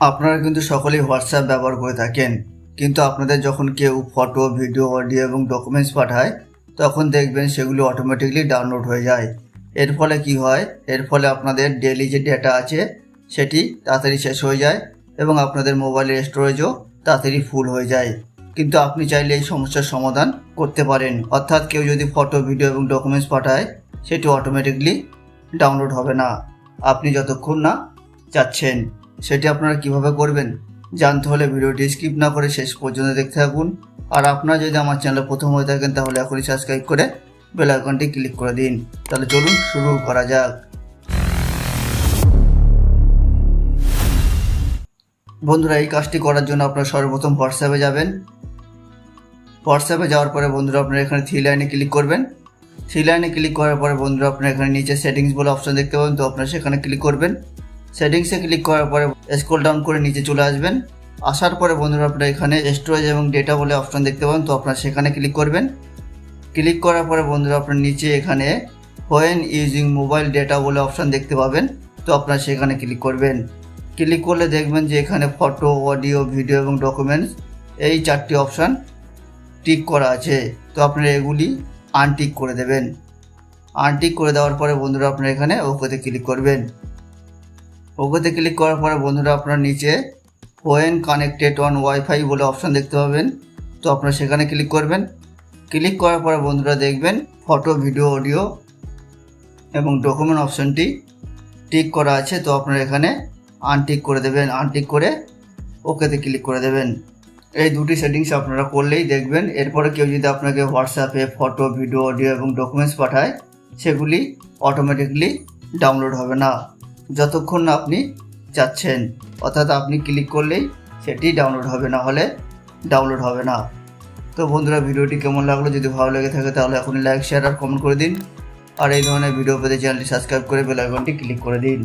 আপনারা কিন্তু সকলেই হোয়াটসঅ্যাপ ব্যবহার করে থাকেন। কিন্তু আপনাদের যখন কেউ ফটো ভিডিও অডিও এবং ডকুমেন্টস পাঠায়, তখন দেখবেন সেগুলো অটোমেটিকলি ডাউনলোড হয়ে যায়। এর ফলে কি হয়? এর ফলে আপনাদের ডেলি যে ডেটা আছে, সেটি তাড়াতাড়ি শেষ হয়ে যায় এবং আপনাদের মোবাইলের স্টোরেজও তাড়াতাড়ি ফুল হয়ে যায়। কিন্তু আপনি চাইলে এই সমস্যার সমাধান করতে পারেন। অর্থাৎ কেউ যদি ফটো ভিডিও এবং ডকুমেন্টস পাঠায়, সেটি অটোমেটিকলি ডাউনলোড হবে না। আপনি যতক্ষণ না চাচ্ছেন সেটি আপনারা কীভাবে করবেন জানতে হলে ভিডিওটি স্কিপ না করে শেষ পর্যন্ত দেখতে থাকুন। আর আপনারা যদি আমার চ্যানেলে প্রথম হয়ে থাকেন, তাহলে এখনই সাবস্ক্রাইব করে বেল আইকনটি ক্লিক করে দিন। তাহলে চলুন শুরু করা যাক। বন্ধুরা, এই কাজটি করার জন্য আপনারা সর্বপ্রথম হোয়াটসঅ্যাপে যাবেন। হোয়াটসঅ্যাপে যাওয়ার পরে বন্ধুরা, আপনারা এখানে থ্রি লাইনে ক্লিক করবেন। থ্রি লাইনে ক্লিক করার পরে বন্ধুরা, আপনারা এখানে নিচে সেটিংস বলে অপশন দেখতে পাবেন। তো আপনারা সেখানে ক্লিক করবেন। সেটিংসে ক্লিক করার পরে স্ক্রল ডাউন করে নিচে চলে আসবেন। আসার পরে বন্ধুরা আপনারা এখানে স্টোরেজ এবং ডেটা বলে অপশন দেখতে পাবেন, তো আপনারা সেখানে ক্লিক করবেন। ক্লিক করার পরে বন্ধুরা আপনার নিচে এখানে হোয়েন ইউজিং মোবাইল ডেটা বলে অপশন দেখতে পাবেন, তো আপনারা সেখানে ক্লিক করবেন। ক্লিক করলে দেখবেন যে এখানে ফটো অডিও ভিডিও এবং ডকুমেন্টস এই চারটি অপশান টিক করা আছে। তো আপনারা এগুলি আনটিক করে দেবেন। আনটিক করে দেওয়ার পরে বন্ধুরা আপনারা এখানে ওকেতে ক্লিক করবেন। ওকেতে ক্লিক করার পরে বন্ধুরা আপনার নিচে ওয়েন কানেক্টেড অন ওয়াইফাই বলে অপশান দেখতে পাবেন। তো আপনারা সেখানে ক্লিক করবেন। ক্লিক করার পরে বন্ধুরা দেখবেন ফটো ভিডিও অডিও এবং ডকুমেন্ট অপশানটি টিক করা আছে। তো আপনারা এখানে আনটিক করে দেবেন। আনটিক করে ওকেতে ক্লিক করে দেবেন। এই দুটি সেটিংস আপনারা করলেই দেখবেন। এরপরে কেউ যদি আপনাকে হোয়াটসঅ্যাপে ফটো ভিডিও অডিও এবং ডকুমেন্টস পাঠায়, সেগুলি অটোমেটিকলি ডাউনলোড হবে না। যতক্ষণ না আপনি যাচ্ছেন, অর্থাৎ আপনি ক্লিক করলেই সেটি ডাউনলোড হবে, না হলে ডাউনলোড হবে না। তো বন্ধুরা, ভিডিওটি কেমন লাগল? যদি ভালো লেগে থাকে তাহলে এখনই লাইক শেয়ার আর কমেন্ট করে দিন। আর এই ধরনের ভিডিও পেতে চ্যানেলটি সাবস্ক্রাইব করে বেল আইকনটি ক্লিক করে দিন।